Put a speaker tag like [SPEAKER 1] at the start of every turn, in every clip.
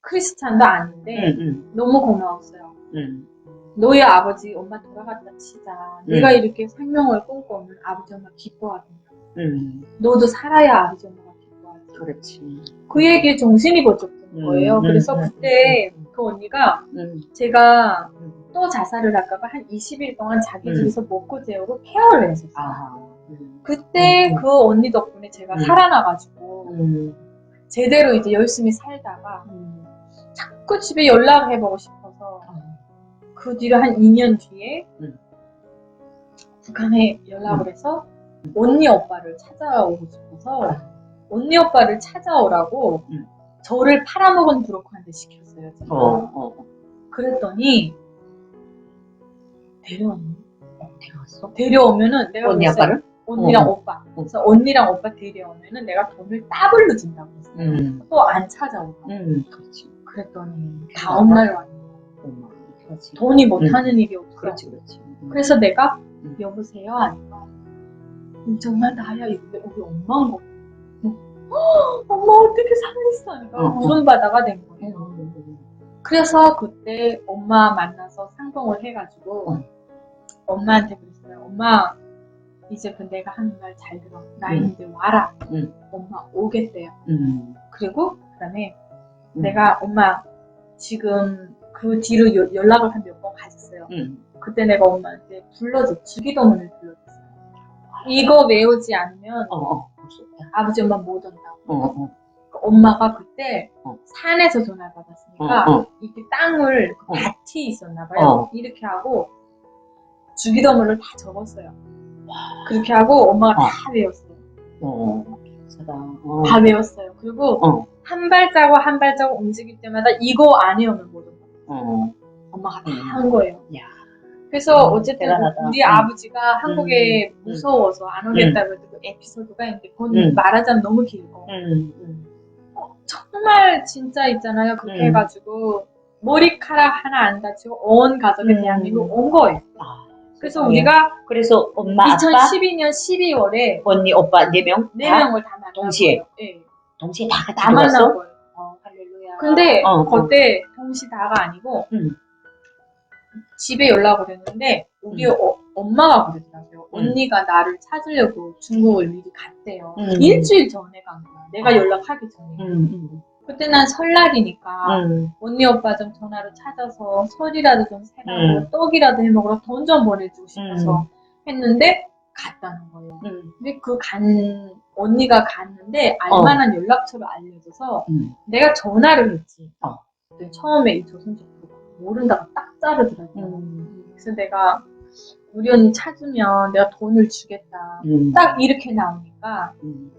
[SPEAKER 1] 크리스찬도 아닌데
[SPEAKER 2] 응, 응,
[SPEAKER 1] 너무 고마웠어요.
[SPEAKER 2] 응.
[SPEAKER 1] 너희 아버지 엄마 돌아갔다 치자.
[SPEAKER 2] 음.
[SPEAKER 1] 네가 이렇게 생명을 꿈꿔오면 아버지 엄마 기뻐하던가.
[SPEAKER 2] 응.
[SPEAKER 1] 너도 살아야 아버지 엄마가 기뻐하지.
[SPEAKER 2] 그렇지.
[SPEAKER 1] 그 얘기에 정신이 번쩍든 거예요.
[SPEAKER 2] 음,
[SPEAKER 1] 그래서
[SPEAKER 2] 음,
[SPEAKER 1] 그때 그 언니가
[SPEAKER 2] 응.
[SPEAKER 1] 제가
[SPEAKER 2] 응.
[SPEAKER 1] 또 자살을 할까봐 한 20일 동안 자기
[SPEAKER 2] 음.
[SPEAKER 1] 집에서 먹고 재우고 케어를 했었어요.
[SPEAKER 2] 아. 응.
[SPEAKER 1] 그때
[SPEAKER 2] 음, 음.
[SPEAKER 1] 그 언니 덕분에 제가
[SPEAKER 2] 음.
[SPEAKER 1] 살아나가지고
[SPEAKER 2] 응.
[SPEAKER 1] 제대로 이제 열심히 살다가
[SPEAKER 2] 응.
[SPEAKER 1] 자꾸 집에 연락해보고 싶어서 그 뒤로 한 2년 뒤에
[SPEAKER 2] 음.
[SPEAKER 1] 북한에 연락을 해서 언니 오빠를 찾아오고 싶어서 언니 오빠를 찾아오라고
[SPEAKER 2] 음.
[SPEAKER 1] 저를 팔아먹은 브로커한테 시켰어요. 제가.
[SPEAKER 2] 어, 어.
[SPEAKER 1] 그랬더니 데려왔네.
[SPEAKER 2] 데려왔어?
[SPEAKER 1] 데려오면은 내가
[SPEAKER 2] 언니. 아빠를?
[SPEAKER 1] 언니랑
[SPEAKER 2] 어.
[SPEAKER 1] 오빠. 그래서 언니랑 오빠 데려오면은 내가 돈을 더블로 준다고 했어요.
[SPEAKER 2] 응.
[SPEAKER 1] 또안 찾아오고.
[SPEAKER 2] 응. 그렇지.
[SPEAKER 1] 그랬더니 다음날 왔네.
[SPEAKER 2] 엄마. 그렇지.
[SPEAKER 1] 돈이 못하는 일이 없어.
[SPEAKER 2] 그렇지, 그렇지. 응.
[SPEAKER 1] 그래서 내가
[SPEAKER 2] 음.
[SPEAKER 1] 여보세요 하니까 음, 정말 나야 이게 우리 엄마인 거. 어, 엄마 어떻게 살아있어 하니까
[SPEAKER 2] 어, 어.
[SPEAKER 1] 울음바다가 된 거예요.
[SPEAKER 2] 응, 응,
[SPEAKER 1] 그래서 그때 엄마 만나서 상봉을 해가지고
[SPEAKER 2] 어.
[SPEAKER 1] 엄마한테 그랬어요. 엄마 이제 그 내가 하는 말 잘 들어. 나
[SPEAKER 2] 응.
[SPEAKER 1] 이제 와라.
[SPEAKER 2] 응.
[SPEAKER 1] 엄마 오겠대요.
[SPEAKER 2] 응.
[SPEAKER 1] 그리고 그다음에
[SPEAKER 2] 응.
[SPEAKER 1] 내가 엄마 지금 그 뒤로 요- 연락을 한 몇 번 가졌어요.
[SPEAKER 2] 응.
[SPEAKER 1] 그때 내가 엄마한테 불러줘 주기도문을 불러줬어요. 이거 외우지 않으면
[SPEAKER 2] 어, 어. 없다.
[SPEAKER 1] 아버지 엄마 못 온다고.
[SPEAKER 2] 어, 어.
[SPEAKER 1] 그 엄마가 그때
[SPEAKER 2] 어.
[SPEAKER 1] 산에서 전화를 받았으니까
[SPEAKER 2] 어, 어.
[SPEAKER 1] 이게 땅을 그
[SPEAKER 2] 어.
[SPEAKER 1] 밭이 있었나 봐요.
[SPEAKER 2] 어.
[SPEAKER 1] 이렇게 하고 주기도문을 다 적었어요. 그렇게 하고 엄마가
[SPEAKER 2] 어.
[SPEAKER 1] 다 외웠어요.
[SPEAKER 2] 어. 기사다. 어.
[SPEAKER 1] 다 외웠어요. 그리고
[SPEAKER 2] 어.
[SPEAKER 1] 한 발자국 한 발자국 움직일 때마다 이거 안 외우면 못 온다.
[SPEAKER 2] 어.
[SPEAKER 1] 엄마가 다
[SPEAKER 2] 음.
[SPEAKER 1] 한 거예요.
[SPEAKER 2] 야.
[SPEAKER 1] 그래서
[SPEAKER 2] 음,
[SPEAKER 1] 어쨌든
[SPEAKER 2] 대단하다.
[SPEAKER 1] 우리
[SPEAKER 2] 음.
[SPEAKER 1] 아버지가 한국에
[SPEAKER 2] 음.
[SPEAKER 1] 무서워서 안 오겠다고 해도 그 에피소드가 있는데 그건
[SPEAKER 2] 음.
[SPEAKER 1] 말하자면 너무 길고
[SPEAKER 2] 응. 응.
[SPEAKER 1] 정말 진짜 있잖아요. 그렇게
[SPEAKER 2] 음.
[SPEAKER 1] 해가지고 머리카락 하나 안 다치고 온 가족이
[SPEAKER 2] 음.
[SPEAKER 1] 대한민국 온 거예요.
[SPEAKER 2] 아.
[SPEAKER 1] 그래서
[SPEAKER 2] 세상에.
[SPEAKER 1] 우리가
[SPEAKER 2] 그래서 엄마, 아빠,
[SPEAKER 1] 2012년 12월에
[SPEAKER 2] 언니, 오빠 네 명?
[SPEAKER 1] 네
[SPEAKER 2] 다
[SPEAKER 1] 명을 다 만난
[SPEAKER 2] 동시에?
[SPEAKER 1] 예.
[SPEAKER 2] 동시에 다 같이
[SPEAKER 1] 다 만난
[SPEAKER 2] 들어왔어?
[SPEAKER 1] 거예요.
[SPEAKER 2] 어, 할렐루야.
[SPEAKER 1] 근데
[SPEAKER 2] 어, 어.
[SPEAKER 1] 그때 동시 다가 아니고
[SPEAKER 2] 음.
[SPEAKER 1] 집에 연락을 했는데 우리
[SPEAKER 2] 음.
[SPEAKER 1] 어- 엄마가 그랬다고요.
[SPEAKER 2] 음.
[SPEAKER 1] 언니가 나를 찾으려고 중국을 미리 갔대요.
[SPEAKER 2] 음.
[SPEAKER 1] 일주일 전에 간 거야. 내가
[SPEAKER 2] 아.
[SPEAKER 1] 연락하기 전에.
[SPEAKER 2] 응, 응.
[SPEAKER 1] 그때 난 설날이니까
[SPEAKER 2] 응.
[SPEAKER 1] 언니 오빠 좀 전화로 찾아서 설이라도 좀 세라고
[SPEAKER 2] 음.
[SPEAKER 1] 떡이라도 해 먹으러 돈 좀 보내주고 싶어서 했는데 갔다는 거예요.
[SPEAKER 2] 응.
[SPEAKER 1] 근데 그 간 언니가 갔는데
[SPEAKER 2] 어.
[SPEAKER 1] 알만한 연락처를 알려줘서
[SPEAKER 2] 응.
[SPEAKER 1] 내가 전화를 했지.
[SPEAKER 2] 어.
[SPEAKER 1] 처음에 이 조선족 모른다고 딱 자르더라고요.
[SPEAKER 2] 음.
[SPEAKER 1] 그래서 내가 우리 언니 찾으면 내가 돈을 주겠다.
[SPEAKER 2] 응.
[SPEAKER 1] 딱 이렇게 나오니까
[SPEAKER 2] 응.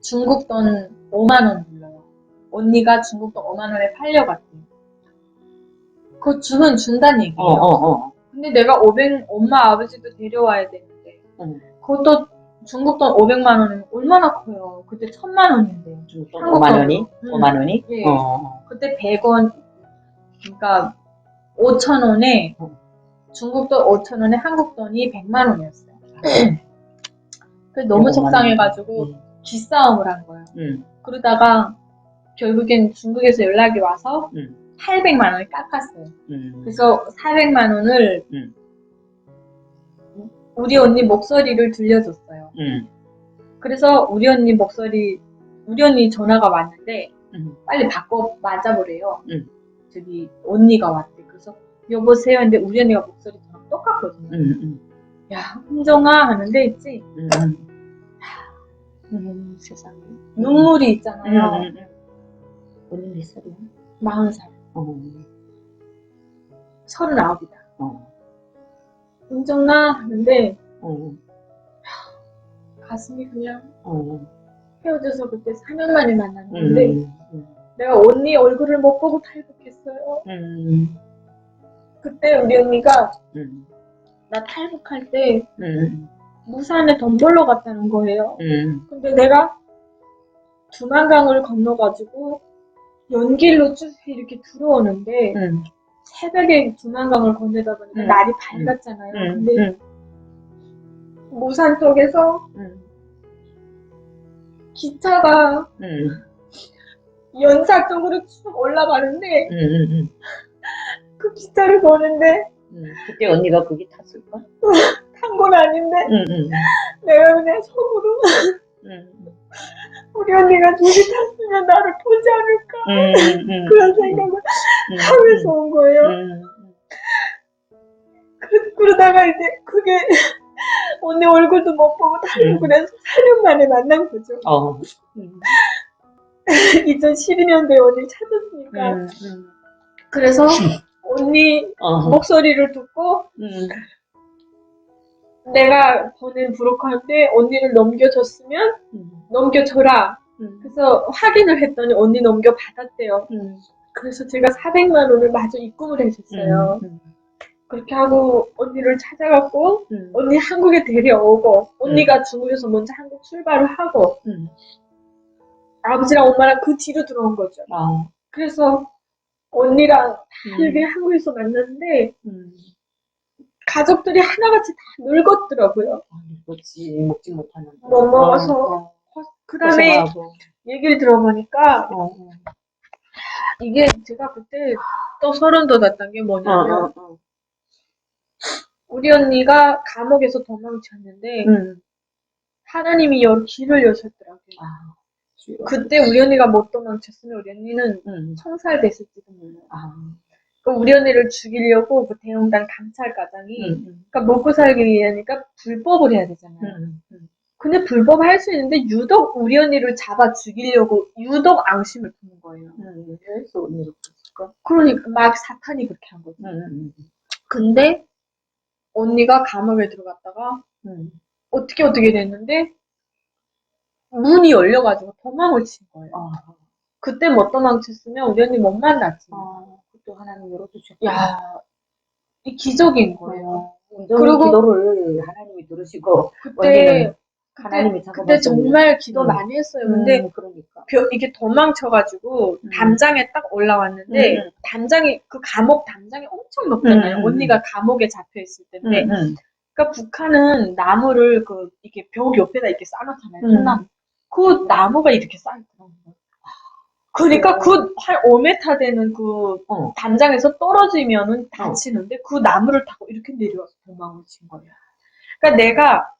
[SPEAKER 1] 중국 돈 5만 원 불러요. 언니가 중국 돈 5만 원에 팔려갔대요. 그거 주면 준다는 얘기예요.
[SPEAKER 2] 어, 어, 어.
[SPEAKER 1] 근데 내가 500, 엄마 아버지도 데려와야 되는데
[SPEAKER 2] 응.
[SPEAKER 1] 그것도 중국 돈 500만 원이면 얼마나 커요. 그때 1000만 원인데.
[SPEAKER 2] 중국
[SPEAKER 1] 한국
[SPEAKER 2] 5만 원이?
[SPEAKER 1] 돈으로.
[SPEAKER 2] 5만 원이?
[SPEAKER 1] 예.
[SPEAKER 2] 어.
[SPEAKER 1] 그때 100원, 그러니까 5천 원에
[SPEAKER 2] 어.
[SPEAKER 1] 중국 돈 5천 원에 한국 돈이 100만 원이었어요. 그래서 너무
[SPEAKER 2] 100만
[SPEAKER 1] 속상해가지고
[SPEAKER 2] 응.
[SPEAKER 1] 기싸움을 한 거예요.
[SPEAKER 2] 응.
[SPEAKER 1] 그러다가 결국엔 중국에서 연락이 와서
[SPEAKER 2] 응.
[SPEAKER 1] 800만 원을 깎았어요.
[SPEAKER 2] 응.
[SPEAKER 1] 그래서 400만 원을
[SPEAKER 2] 응.
[SPEAKER 1] 우리 언니 목소리를 들려줬어요.
[SPEAKER 2] 응.
[SPEAKER 1] 그래서 우리 언니 목소리, 우리 언니 전화가 왔는데
[SPEAKER 2] 응.
[SPEAKER 1] 빨리 바꿔 맞아보래요.
[SPEAKER 2] 응.
[SPEAKER 1] 저기 언니가 왔대. 그래서 여보세요. 근데 우리 언니가 목소리 저랑 똑같거든요.
[SPEAKER 2] 응. 응.
[SPEAKER 1] 야, 흥정아 하는데 있지.
[SPEAKER 2] 응. 응. 세상에.
[SPEAKER 1] 눈물이 있잖아요.
[SPEAKER 2] 응. 응. 언니 몇 살이야?
[SPEAKER 1] 40살,
[SPEAKER 2] 어.
[SPEAKER 1] 39이다.
[SPEAKER 2] 어.
[SPEAKER 1] 흥정아 하는데
[SPEAKER 2] 어.
[SPEAKER 1] 가슴이 그냥
[SPEAKER 2] 어.
[SPEAKER 1] 헤어져서 그때 4년 만에 만났는데
[SPEAKER 2] 응. 응.
[SPEAKER 1] 내가 언니 얼굴을 못 보고 탈북했어요.
[SPEAKER 2] 응.
[SPEAKER 1] 그때 우리 언니가
[SPEAKER 2] 응.
[SPEAKER 1] 나 탈북할 때
[SPEAKER 2] 응.
[SPEAKER 1] 무산에 돈 벌러 갔다는 거예요.
[SPEAKER 2] 응.
[SPEAKER 1] 근데 내가 두만강을 건너가지고 연길로 쭉 이렇게 들어오는데
[SPEAKER 2] 응.
[SPEAKER 1] 새벽에 두만강을 건너다 보니까
[SPEAKER 2] 응.
[SPEAKER 1] 날이 밝았잖아요.
[SPEAKER 2] 응.
[SPEAKER 1] 근데
[SPEAKER 2] 응.
[SPEAKER 1] 무산 쪽에서
[SPEAKER 2] 응.
[SPEAKER 1] 기차가
[SPEAKER 2] 응.
[SPEAKER 1] 연사 쪽으로 쭉 올라가는데
[SPEAKER 2] 응.
[SPEAKER 1] 그 기차를 보는데
[SPEAKER 2] 응. 그때 언니가 거기 탔을까?
[SPEAKER 1] 탄 건 아닌데
[SPEAKER 2] 응, 응,
[SPEAKER 1] 내가 그냥 속으로
[SPEAKER 2] 응.
[SPEAKER 1] 우리 언니가 둘이 탔으면 나를 보지 않을까
[SPEAKER 2] 응, 응, 응.
[SPEAKER 1] 그런 생각을
[SPEAKER 2] 응,
[SPEAKER 1] 하면서 온 거예요.
[SPEAKER 2] 응,
[SPEAKER 1] 그, 그러다가 이제 그게 언니 얼굴도 못 보고 다니고
[SPEAKER 2] 음.
[SPEAKER 1] 그래서 4년 만에 만난 거죠.
[SPEAKER 2] 어. 응,
[SPEAKER 1] 2012년도에 언니 찾았으니까.
[SPEAKER 2] 응, 응.
[SPEAKER 1] 그래서 언니
[SPEAKER 2] 어.
[SPEAKER 1] 목소리를 듣고
[SPEAKER 2] 응,
[SPEAKER 1] 내가 보낸 브로커한테 언니를 넘겨줬으면
[SPEAKER 2] 응,
[SPEAKER 1] 넘겨줘라.
[SPEAKER 2] 응,
[SPEAKER 1] 그래서 확인을 했더니 언니 넘겨받았대요.
[SPEAKER 2] 응.
[SPEAKER 1] 그래서 제가 400만 원을 마저 입금을 해줬어요.
[SPEAKER 2] 응,
[SPEAKER 1] 그렇게 하고 언니를 찾아갔고
[SPEAKER 2] 응,
[SPEAKER 1] 언니 한국에 데려오고 언니가 중국에서 먼저 한국 출발을 하고
[SPEAKER 2] 응.
[SPEAKER 1] 아버지랑 엄마랑 그 뒤로 들어온 거죠.
[SPEAKER 2] 어.
[SPEAKER 1] 그래서 언니랑
[SPEAKER 2] 응,
[SPEAKER 1] 이렇게 한국에서 만났는데
[SPEAKER 2] 응.
[SPEAKER 1] 가족들이 하나같이 다 늙었더라고요.
[SPEAKER 2] 그렇지 먹지 못하는.
[SPEAKER 1] 못 먹어서.
[SPEAKER 2] 어, 어.
[SPEAKER 1] 그 다음에
[SPEAKER 2] 고생하고.
[SPEAKER 1] 얘기를 들어보니까
[SPEAKER 2] 어, 어.
[SPEAKER 1] 이게 제가 그때 또 소름 돋았던 게
[SPEAKER 2] 어,
[SPEAKER 1] 뭐냐면
[SPEAKER 2] 어, 어.
[SPEAKER 1] 우리 언니가 감옥에서 도망쳤는데
[SPEAKER 2] 응.
[SPEAKER 1] 하나님이 여 길을 여셨더라고요.
[SPEAKER 2] 아.
[SPEAKER 1] 그때 우리 언니가 못 도망쳤으면 우리 언니는
[SPEAKER 2] 응.
[SPEAKER 1] 총살됐을지도 몰라요.
[SPEAKER 2] 아.
[SPEAKER 1] 그 우리 언니를 죽이려고 그 대웅당 감찰과장이
[SPEAKER 2] 응.
[SPEAKER 1] 그러니까 먹고 살기 위하니까 불법을 해야 되잖아요.
[SPEAKER 2] 응. 응.
[SPEAKER 1] 근데 불법 할 수 있는데 유독 우리 언니를 잡아 죽이려고 유독 앙심을 부는 거예요.
[SPEAKER 2] 응. 그래서 언니가 그랬을까?
[SPEAKER 1] 그러니까 막 사탄이 그렇게 한 거죠.
[SPEAKER 2] 응. 응.
[SPEAKER 1] 근데 언니가 감옥에 들어갔다가
[SPEAKER 2] 응.
[SPEAKER 1] 어떻게 어떻게 됐는데 문이 열려가지고 도망을 친 거예요.
[SPEAKER 2] 아.
[SPEAKER 1] 그때 못 도망쳤으면 우리 언니 못 만났지.
[SPEAKER 2] 아. 또 하나님 열어주셨고.
[SPEAKER 1] 야, 이 기적인 거예요.
[SPEAKER 2] 어. 온전히
[SPEAKER 1] 그리고-
[SPEAKER 2] 기도를 하나님이 들으시고
[SPEAKER 1] 그때
[SPEAKER 2] 하나님이
[SPEAKER 1] 그때
[SPEAKER 2] 잡아봤어요.
[SPEAKER 1] 정말 기도
[SPEAKER 2] 음.
[SPEAKER 1] 많이 했어요. 근데
[SPEAKER 2] 음, 그러니까.
[SPEAKER 1] 벼- 이게 도망쳐가지고
[SPEAKER 2] 음.
[SPEAKER 1] 담장에 딱 올라왔는데
[SPEAKER 2] 음, 음.
[SPEAKER 1] 담장이 그 감옥 담장이 엄청 높잖아요.
[SPEAKER 2] 음, 음,
[SPEAKER 1] 언니가 감옥에 잡혀 있을 때인데,
[SPEAKER 2] 응, 응.
[SPEAKER 1] 그러니까 북한은 나무를 그 이게 벽 옆에다 이렇게 쌓아놓잖아요.
[SPEAKER 2] 음.
[SPEAKER 1] 그 나무가 이렇게 쌓여있더라고요. 그러니까
[SPEAKER 2] 어.
[SPEAKER 1] 그한 5m 되는 그
[SPEAKER 2] 어.
[SPEAKER 1] 담장에서 떨어지면은 다치는데 그 나무를 타고 이렇게 내려와서 도망을 친 거예요. 그러니까 내가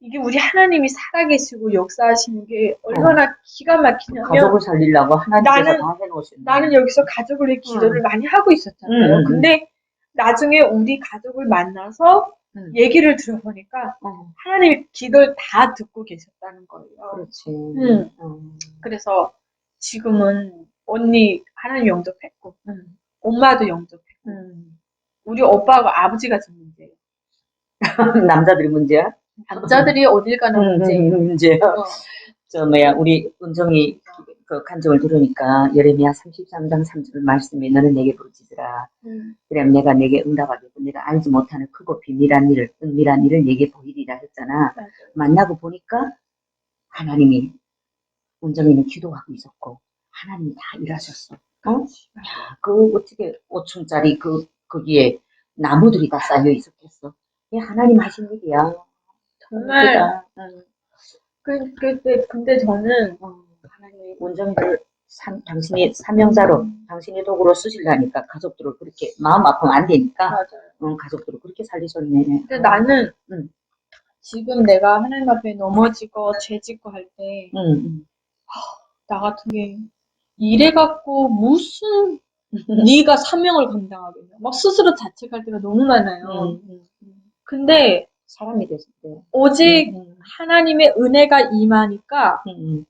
[SPEAKER 1] 이게 우리 하나님이 살아계시고 역사하시는 게 얼마나 기가 막히냐면
[SPEAKER 2] 가족을 살리려고 하나님께서
[SPEAKER 1] 나는-
[SPEAKER 2] 다 해놓으신
[SPEAKER 1] 나는 여기서 가족을 위해 기도를 많이 하고 있었잖아요.
[SPEAKER 2] 음, 음, 음.
[SPEAKER 1] 근데 나중에 우리 가족을 만나서
[SPEAKER 2] 음.
[SPEAKER 1] 얘기를 들어보니까
[SPEAKER 2] 어,
[SPEAKER 1] 하나님이 기도를 다 듣고 계셨다는 거예요.
[SPEAKER 2] 그렇지.
[SPEAKER 1] 음.
[SPEAKER 2] 어.
[SPEAKER 1] 그래서 지금은 언니 하나님 영접했고
[SPEAKER 2] 음.
[SPEAKER 1] 엄마도 영접했고
[SPEAKER 2] 음.
[SPEAKER 1] 우리 오빠하고 아버지가 좀 문제예요.
[SPEAKER 2] 남자들이 문제야?
[SPEAKER 1] 남자들이 어딜 가나
[SPEAKER 2] 음,
[SPEAKER 1] 문제예요.
[SPEAKER 2] 음, 문제야.
[SPEAKER 1] 어.
[SPEAKER 2] 저 뭐야 우리 은정이 그 간증을 들으니까 예레미야 33장 3절 말씀에 너는 내게 부르짖으라
[SPEAKER 1] 음.
[SPEAKER 2] 그럼 내가 내게 응답하겠고 내가 알지 못하는 크고 비밀한 일을 은밀한 일을 내게 보이리라 했잖아
[SPEAKER 1] 맞아요.
[SPEAKER 2] 만나고 보니까 하나님이 은정이는 기도하고 있었고 하나님이 다 일하셨어 어? 야, 그 어떻게 5층짜리 그 거기에 나무들이 다 쌓여 있었겠어 이게 하나님 하신 일이야
[SPEAKER 1] 정말.
[SPEAKER 2] 응.
[SPEAKER 1] 그, 그때 근데 저는
[SPEAKER 2] 어, 하나님이 원정이를 산- 당신이 사명자로 당신의 도구로 쓰시려니까 가족들을 그렇게 마음 아프면 안 되니까
[SPEAKER 1] 맞아요.
[SPEAKER 2] 어, 가족들을 그렇게 살리셨네.
[SPEAKER 1] 근데 나는
[SPEAKER 2] 음.
[SPEAKER 1] 지금 내가 하나님 앞에 넘어지고 죄 짓고 할때나
[SPEAKER 2] 응,
[SPEAKER 1] 같은 게 이래 갖고 무슨 네가 사명을 감당하겠냐 막 스스로 자책할 때가 너무 많아요.
[SPEAKER 2] 응, 응.
[SPEAKER 1] 근데
[SPEAKER 2] 사람이 됐을 때.
[SPEAKER 1] 오직
[SPEAKER 2] 응,
[SPEAKER 1] 하나님의 은혜가 임하니까
[SPEAKER 2] 응,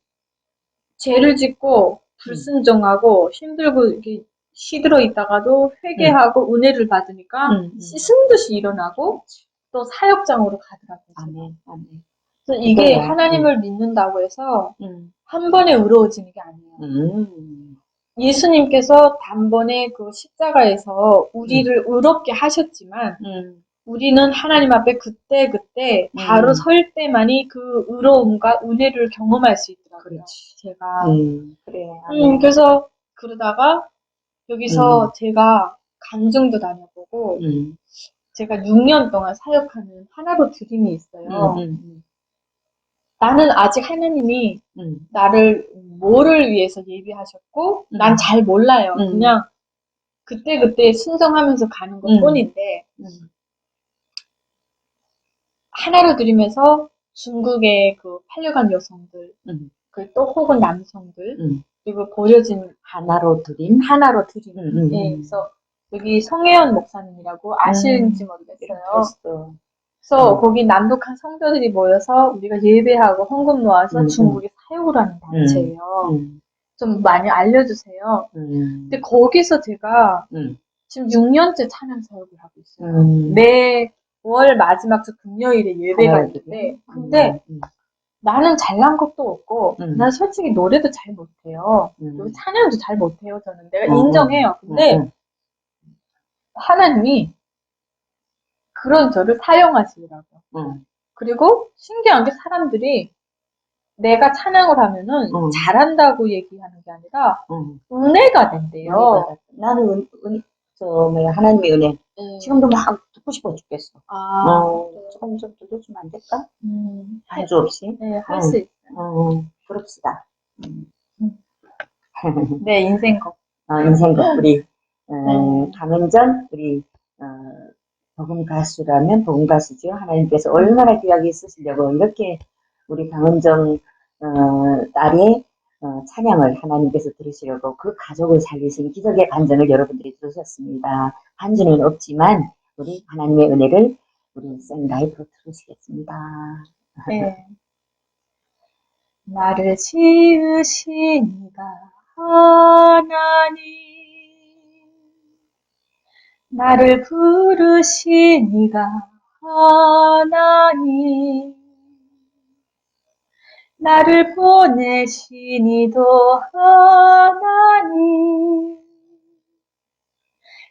[SPEAKER 1] 죄를 짓고 불순종하고 힘들고 이렇게 시들어 있다가도 회개하고 은혜를 받으니까
[SPEAKER 2] 응, 응.
[SPEAKER 1] 씻은 듯이 일어나고 또 사역장으로 가더라고요.
[SPEAKER 2] 아멘, 아멘.
[SPEAKER 1] 그래서 이게
[SPEAKER 2] 그거야.
[SPEAKER 1] 하나님을 믿는다고 해서
[SPEAKER 2] 응,
[SPEAKER 1] 한 번에 의로워지는 게 아니에요.
[SPEAKER 2] 응,
[SPEAKER 1] 예수님께서 단번에 그 십자가에서 우리를 의롭게 하셨지만
[SPEAKER 2] 응.
[SPEAKER 1] 우리는 하나님 앞에 그때 그때 바로
[SPEAKER 2] 음.
[SPEAKER 1] 설 때만이 그 의로움과 은혜를 경험할 수 있더라고요.
[SPEAKER 2] 그렇지.
[SPEAKER 1] 제가
[SPEAKER 2] 응, 그래.
[SPEAKER 1] 음,
[SPEAKER 2] 아멘.
[SPEAKER 1] 그래서 그러다가 여기서
[SPEAKER 2] 음.
[SPEAKER 1] 제가 간증도 다녀보고 나 는 아직 하나님이
[SPEAKER 2] 음,
[SPEAKER 1] 나를 뭐를 위해서 예비하셨고,
[SPEAKER 2] 음.
[SPEAKER 1] 난 잘 몰라요.
[SPEAKER 2] 음.
[SPEAKER 1] 그냥 그때 그때 순정하면서 가는 것
[SPEAKER 2] 음.
[SPEAKER 1] 뿐인데,
[SPEAKER 2] 음,
[SPEAKER 1] 하나로 드리면서 중국의 그 팔려간 여성들,
[SPEAKER 2] 음,
[SPEAKER 1] 그또 혹은 남성들,
[SPEAKER 2] 음.
[SPEAKER 1] 그리고 버려진
[SPEAKER 2] 하나로 드림.
[SPEAKER 1] 하나로 드리는.
[SPEAKER 2] 음, 음,
[SPEAKER 1] 예,
[SPEAKER 2] 음.
[SPEAKER 1] 그래서 여기 송혜연 목사님이라고 아시는지 모르겠어요.
[SPEAKER 2] 그랬어.
[SPEAKER 1] 그래서
[SPEAKER 2] 음.
[SPEAKER 1] 거기 남북한 성도들이 모여서 우리가 예배하고 헌금 모아서
[SPEAKER 2] 음,
[SPEAKER 1] 중국에 사역을 하는 단체예요.
[SPEAKER 2] 음,
[SPEAKER 1] 좀 많이 알려주세요.
[SPEAKER 2] 음,
[SPEAKER 1] 근데 거기서 제가
[SPEAKER 2] 음,
[SPEAKER 1] 지금 6년째 찬양 사역을 하고 있어요.
[SPEAKER 2] 음.
[SPEAKER 1] 매월 마지막 주 금요일에 예배가 있는데. 근데
[SPEAKER 2] 음,
[SPEAKER 1] 나는 잘난 것도 없고,
[SPEAKER 2] 음.
[SPEAKER 1] 난 솔직히 노래도 잘 못해요.
[SPEAKER 2] 음,
[SPEAKER 1] 그리고 찬양도 잘 못해요, 저는. 내가
[SPEAKER 2] 음,
[SPEAKER 1] 인정해요. 근데
[SPEAKER 2] 음,
[SPEAKER 1] 하나님이 그런 저를 사용하시더라고요.
[SPEAKER 2] 음,
[SPEAKER 1] 그리고 신기한 게 사람들이 내가 찬양을 하면은
[SPEAKER 2] 음.
[SPEAKER 1] 잘한다고 얘기하는 게 아니라
[SPEAKER 2] 음.
[SPEAKER 1] 은혜가 된대요.
[SPEAKER 2] 나는 은, 은, 저, 뭐야, 하나님의 은혜.
[SPEAKER 1] 네.
[SPEAKER 2] 지금도 막 듣고 싶어 죽겠어.
[SPEAKER 1] 아,
[SPEAKER 2] 어, 조금 좀 들려주면 안 될까?
[SPEAKER 1] 음,
[SPEAKER 2] 한주 없이.
[SPEAKER 1] 네, 할
[SPEAKER 2] 음.
[SPEAKER 1] 수 있어요.
[SPEAKER 2] 어, 부럽시다. 음.
[SPEAKER 1] 내 인생 거.
[SPEAKER 2] 어, 인생극, 우리, 어,
[SPEAKER 1] 네.
[SPEAKER 2] 강은전, 우리, 어, 복음 가수라면 복음 가수죠. 하나님께서 얼마나 귀하게 쓰시려고 이렇게 우리 강은정, 어, 딸의 어, 찬양을 하나님께서 들으시려고 그 가족을 살리신 기적의 간증을 여러분들이 들으셨습니다. 한 주는 없지만 우리 하나님의 은혜를 우리 생라이프로 들으시겠습니다.
[SPEAKER 1] 네. 나를 지으신 이가 하나님, 나를 부르신 이가 하나님, 나를 보내신 이도 하나님,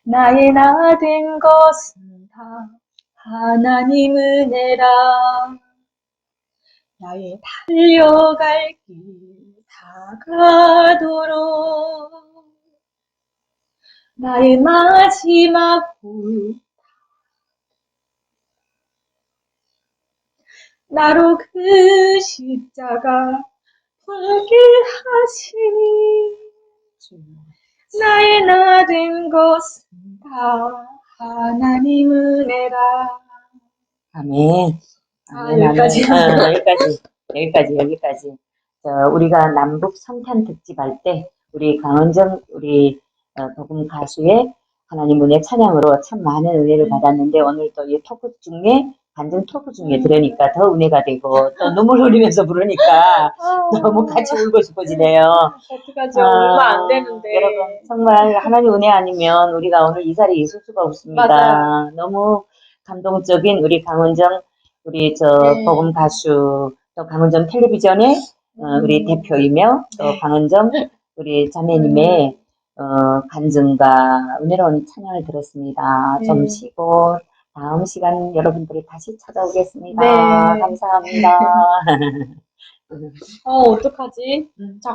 [SPEAKER 1] 나의 나 된 것은 다 하나님 은혜라. 나의 달려갈 길 다가도록 나의 마지막 불 나로 그 십자가 불게 하시니 나의 나 된 것은 다 하나님 은혜라
[SPEAKER 2] 아멘.
[SPEAKER 1] 아, 여기까지.
[SPEAKER 2] 어, 여기까지. 여기까지, 여기까지. 저, 우리가 남북 성탄 특집 할 때, 우리 강은정, 우리, 어, 복음 가수의 하나님 은혜 찬양으로 참 많은 은혜를
[SPEAKER 1] 음.
[SPEAKER 2] 받았는데, 오늘 또 이 토크 중에, 간증 토크 중에
[SPEAKER 1] 음.
[SPEAKER 2] 들으니까 더 은혜가 되고, 또 눈물 흘리면서 부르니까 너무 같이 울고 싶어지네요.
[SPEAKER 1] 어떡하죠 얼마 안 되는데
[SPEAKER 2] 아, 여러분, 정말 하나님 은혜 아니면 우리가 오늘 이 자리에 있을 수가 없습니다.
[SPEAKER 1] 맞아요.
[SPEAKER 2] 너무 감동적인 우리 강은정, 우리 저
[SPEAKER 1] 네.
[SPEAKER 2] 복음 가수, 또 강은정 텔레비전의 어, 우리
[SPEAKER 1] 음.
[SPEAKER 2] 대표이며 또
[SPEAKER 1] 네.
[SPEAKER 2] 강은정 우리 자매님의 어, 간증과 은혜로운 찬양을 들었습니다. 좀
[SPEAKER 1] 네.
[SPEAKER 2] 쉬고 다음 시간 여러분들이 다시 찾아오겠습니다.
[SPEAKER 1] 네.
[SPEAKER 2] 감사합니다.
[SPEAKER 1] 어 어떡하지
[SPEAKER 2] 음.
[SPEAKER 1] 자